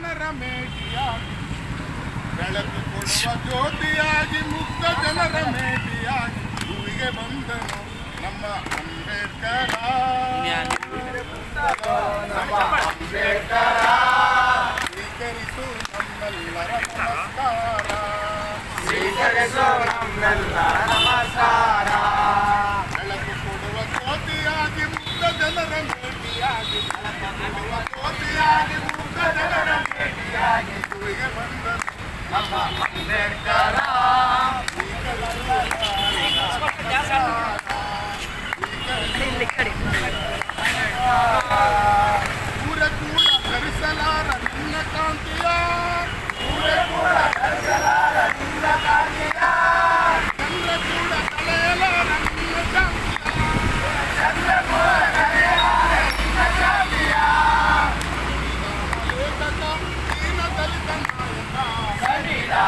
ಜನರ ಮೇಟಿಯಾಗಿ ಬೆಳಕು ಕೊಡುವ ಜ್ಯೋತಿಯಾಗಿ ಮುಕ್ತ ಜನರ ಮೇಟಿಯಾಗಿ ಹೂವಿಗೆ ಬಂದನು ನಮ್ಮ ಅಂಬೇಡ್ಕರ ನಮ್ಮ ಅಂಬೇಡ್ಕರ ಸ್ವೀಕರಿಸು ನಮ್ಮೆಲ್ಲರ ನಮಸ್ಕಾರ ಬೆಳಕು ಕೊಡುವ ಜ್ಯೋತಿಯಾಗಿ ಮುಕ್ತ ಜನರ ಮೇಟಿಯಾಗಿ ಬೆಳಕು ಕೊಡುವ ಜ್ಯೋತಿಯಾಗಿ ಮುಕ್ತ ಜನರ கட்டியாகி குழுக வந்தது நம்ம மன்னர்களா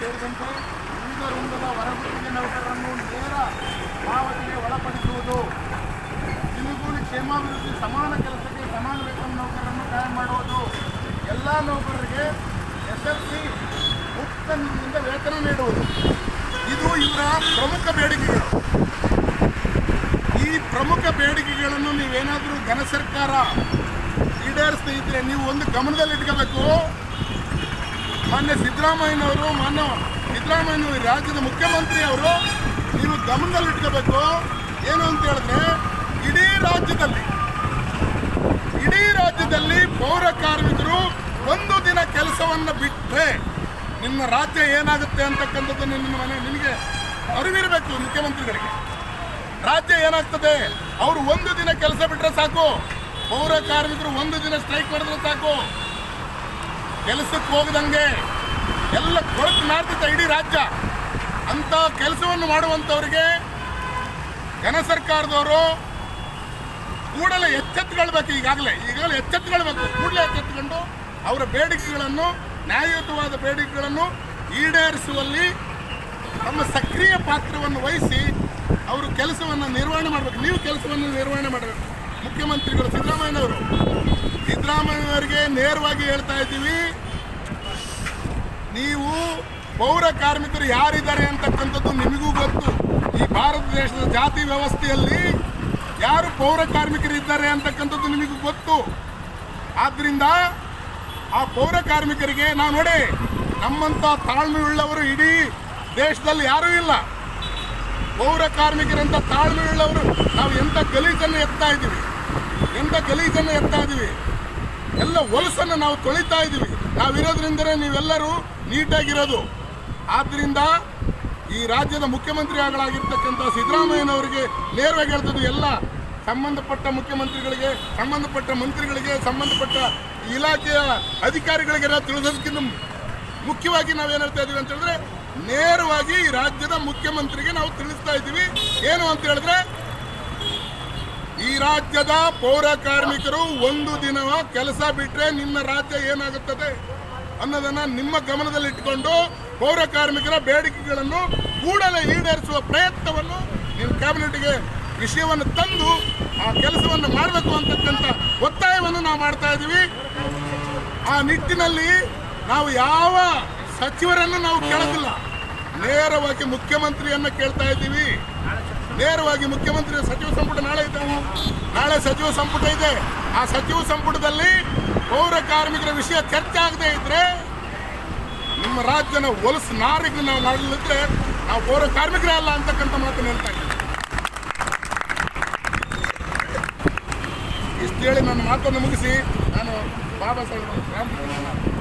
ಸೇರಿದಂತೆ ವಿವಿಧ ವೃಂದದ ಹೊರಗುತ್ತಿಗೆ ನೌಕರರನ್ನು ನೇರ ಪಾವತಿಗೆ ಒಳಪಡಿಸುವುದು. ದಿನಗೂಲಿ ಕ್ಷೇಮಾಭಿವೃದ್ಧಿ ಸಮಾನ ಕೆಲಸಕ್ಕೆ ಸಮಾನ ವೇತನ ನೌಕರರನ್ನು ಕಾಯಂ ಮಾಡುವುದು. ಎಲ್ಲ ನೌಕರರಿಗೆ ಎಸ್ ಎಲ್ ಸಿ ಮುಕ್ತ ವೇತನ ನೀಡುವುದು. ಇದು ಇವರ ಪ್ರಮುಖ ಬೇಡಿಕೆಗಳು. ಈ ಪ್ರಮುಖ ಬೇಡಿಕೆಗಳನ್ನು ನೀವೇನಾದರೂ ಘನ ಸರ್ಕಾರ ಈಡೇರಿಸ್ತಾ ಇದ್ರೆ ನೀವು ಒಂದು ಗಮನದಲ್ಲಿ ಇಟ್ಕೋಬೇಕು ಮಾನ್ಯ ಸಿದ್ದರಾಮಯ್ಯನವರು ಮಾನ್ಯ ಸಿದ್ದರಾಮಯ್ಯನವರು ರಾಜ್ಯದ ಮುಖ್ಯಮಂತ್ರಿ ಅವರು, ನೀವು ಗಮನದಲ್ಲಿ ಇಟ್ಕೋಬೇಕು. ಏನು ಅಂತ ಹೇಳಿದ್ರೆ, ಇಡೀ ರಾಜ್ಯದಲ್ಲಿ ಇಡೀ ರಾಜ್ಯದಲ್ಲಿ ಪೌರ ಕಾರ್ಮಿಕರು ಒಂದು ದಿನ ಕೆಲಸವನ್ನು ಬಿಟ್ಟರೆ ನಿಮ್ಮ ರಾಜ್ಯ ಏನಾಗುತ್ತೆ ಅಂತಕ್ಕಂಥದ್ದು ನಿಮ್ಮ ಮನೆ, ನಿನಗೆ ಅರಿವಿರಬೇಕು ಮುಖ್ಯಮಂತ್ರಿಗಳಿಗೆ. ರಾಜ್ಯ ಏನಾಗ್ತದೆ? ಅವರು ಒಂದು ದಿನ ಕೆಲಸ ಬಿಟ್ಟರೆ ಸಾಕು. ಪೌರ ಕಾರ್ಮಿಕರು ಒಂದು ದಿನ ಸ್ಟ್ರೈಕ್ ಮಾಡಿದ್ರೆ ಸಾಕು. ಕೆಲಸಕ್ಕೆ ಹೋಗದಂಗೆ ಎಲ್ಲ ಕೊಳಕು ನಾಡ್ತಿದ್ದ ಇಡೀ ರಾಜ್ಯ. ಅಂತ ಕೆಲಸವನ್ನು ಮಾಡುವಂಥವ್ರಿಗೆ ಘನ ಸರ್ಕಾರದವರು ಕೂಡಲೇ ಎಚ್ಚೆತ್ತುಕೊಳ್ಬೇಕು ಈಗಾಗಲೇ. ಈಗಾಗಲೇ ಎಚ್ಚೆತ್ತುಕೊಳ್ಬೇಕು ಕೂಡಲೇ ಎಚ್ಚೆತ್ತುಕೊಂಡು ಅವರ ಬೇಡಿಕೆಗಳನ್ನು, ನ್ಯಾಯಯುತವಾದ ಬೇಡಿಕೆಗಳನ್ನು ಈಡೇರಿಸುವಲ್ಲಿ ತಮ್ಮ ಸಕ್ರಿಯ ಪಾತ್ರವನ್ನು ವಹಿಸಿ ಅವರು ಕೆಲಸವನ್ನು ನಿರ್ವಹಣೆ ಮಾಡಬೇಕು. ನೀವು ಕೆಲಸವನ್ನು ನಿರ್ವಹಣೆ ಮಾಡಬೇಕು. ಮುಖ್ಯಮಂತ್ರಿಗಳು ಸಿದ್ದರಾಮಯ್ಯನವರು ಸಿದ್ದರಾಮಯ್ಯನವರಿಗೆ ನೇರವಾಗಿ ಹೇಳ್ತಾ ಇದ್ದೀವಿ. ನೀವು ಪೌರ ಕಾರ್ಮಿಕರು ಯಾರಿದ್ದಾರೆ ಅಂತಕ್ಕಂಥದ್ದು ನಿಮಗೂ ಗೊತ್ತು. ಈ ಭಾರತ ದೇಶದ ಜಾತಿ ವ್ಯವಸ್ಥೆಯಲ್ಲಿ ಯಾರು ಪೌರ ಕಾರ್ಮಿಕರು ಇದ್ದಾರೆ ಅಂತಕ್ಕಂಥದ್ದು ನಿಮಗೂ ಗೊತ್ತು. ಆದ್ದರಿಂದ ಆ ಪೌರ ಕಾರ್ಮಿಕರಿಗೆ ನಾವು ನೋಡಿ ನಮ್ಮಂಥ ತಾಳ್ಮೆ ಉಳ್ಳವರು ಇಡೀ ದೇಶದಲ್ಲಿ ಯಾರೂ ಇಲ್ಲ. ಪೌರ ಕಾರ್ಮಿಕರಂತ ತಾಳ್ಮೆಯುಳ್ಳವರು, ನಾವು ಎಂತ ಗಲೀಜನ್ನು ಎತ್ತಾ ಇದ್ದೀವಿ? ಎಂತ ಗಲೀಜನ್ನು ಎತ್ತಾ ಇದ್ದೀವಿ? ಎಲ್ಲ ಹೊಲಸನ್ನು ನಾವು ತೊಳಿತಾ ಇದ್ದೀವಿ. ನಾವಿರೋದ್ರಿಂದಲೇ ನೀವೆಲ್ಲರೂ ನೀಟಾಗಿರೋದು. ಆದ್ದರಿಂದ ಈ ರಾಜ್ಯದ ಮುಖ್ಯಮಂತ್ರಿಗಳಾಗಿರ್ತಕ್ಕಂಥ ಸಿದ್ದರಾಮಯ್ಯನವರಿಗೆ ನೇರವಾಗಿ ಹೇಳ್ತದ್ದು ಎಲ್ಲ ಸಂಬಂಧಪಟ್ಟ ಮುಖ್ಯಮಂತ್ರಿಗಳಿಗೆ, ಸಂಬಂಧಪಟ್ಟ ಮಂತ್ರಿಗಳಿಗೆ, ಸಂಬಂಧಪಟ್ಟ ಇಲಾಖೆಯ ಅಧಿಕಾರಿಗಳಿಗೆಲ್ಲ ನಾವು ತಿಳಿಸೋದಕ್ಕಿಂತ ಮುಖ್ಯವಾಗಿ ನಾವೇನು ಹೇಳ್ತಾ ಇದ್ದೀವಿ ಅಂತ ಹೇಳಿದ್ರೆ ನೇರವಾಗಿ ರಾಜ್ಯದ ಮುಖ್ಯಮಂತ್ರಿಗೆ ನಾವು ತಿಳಿಸ್ತಾ ಇದ್ದೀವಿ. ಏನು ಅಂತ ಹೇಳಿದ್ರೆ ಈ ರಾಜ್ಯದ ಪೌರ ಕಾರ್ಮಿಕರು ಒಂದು ದಿನವ ಕೆಲಸ ಬಿಟ್ರೆ ನಿಮ್ಮ ರಾಜ್ಯ ಏನಾಗುತ್ತದೆ ಅನ್ನೋದನ್ನ ನಿಮ್ಮ ಗಮನದಲ್ಲಿಟ್ಟುಕೊಂಡು ಪೌರ ಕಾರ್ಮಿಕರ ಬೇಡಿಕೆಗಳನ್ನು ಕೂಡಲೇ ಈಡೇರಿಸುವ ಪ್ರಯತ್ನವನ್ನು ನೀವು ಕ್ಯಾಬಿನೆಟ್ಗೆ ವಿಷಯವನ್ನು ತಂದು ಆ ಕೆಲಸವನ್ನು ಮಾಡಬೇಕು ಅಂತಕ್ಕಂಥ ಒತ್ತಾಯವನ್ನು ನಾವು ಮಾಡ್ತಾ ಇದ್ದೀವಿ. ಆ ನಿಟ್ಟಿನಲ್ಲಿ ನಾವು ಯಾವ ಸಚಿವರನ್ನು ನಾವು ಕೇಳೋದಿಲ್ಲ. ನೇರವಾಗಿ ಮುಖ್ಯಮಂತ್ರಿಯನ್ನು ಕೇಳ್ತಾ ಇದ್ದೀವಿ. ನೇರವಾಗಿ ಮುಖ್ಯಮಂತ್ರಿ ಸಚಿವ ಸಂಪುಟ ನಾಳೆ ಇದೆ ನಾಳೆ ಸಚಿವ ಸಂಪುಟ ಇದೆ. ಆ ಸಚಿವ ಸಂಪುಟದಲ್ಲಿ ಪೌರ ಕಾರ್ಮಿಕರ ವಿಷಯ ಚರ್ಚೆ ಆಗದೇ ಇದ್ರೆ ನಿಮ್ಮ ರಾಜ್ಯನ ಹೊಲಸು ನಾರಿಗೆ ನಾವು ಮಾಡಲಿದ್ರೆ ನಾವು ಪೌರ ಕಾರ್ಮಿಕರೇ ಅಲ್ಲ ಅಂತಕ್ಕಂಥ ಮಾತನ್ನು ಹೇಳ್ತಾ ಇದ್ದೀವಿ ಇಷ್ಟು ಹೇಳಿ ನನ್ನ ಮಾತನ್ನು ಮುಗಿಸಿ ನಾನು ಬಾಬಾ ಸಾಹೇಬ್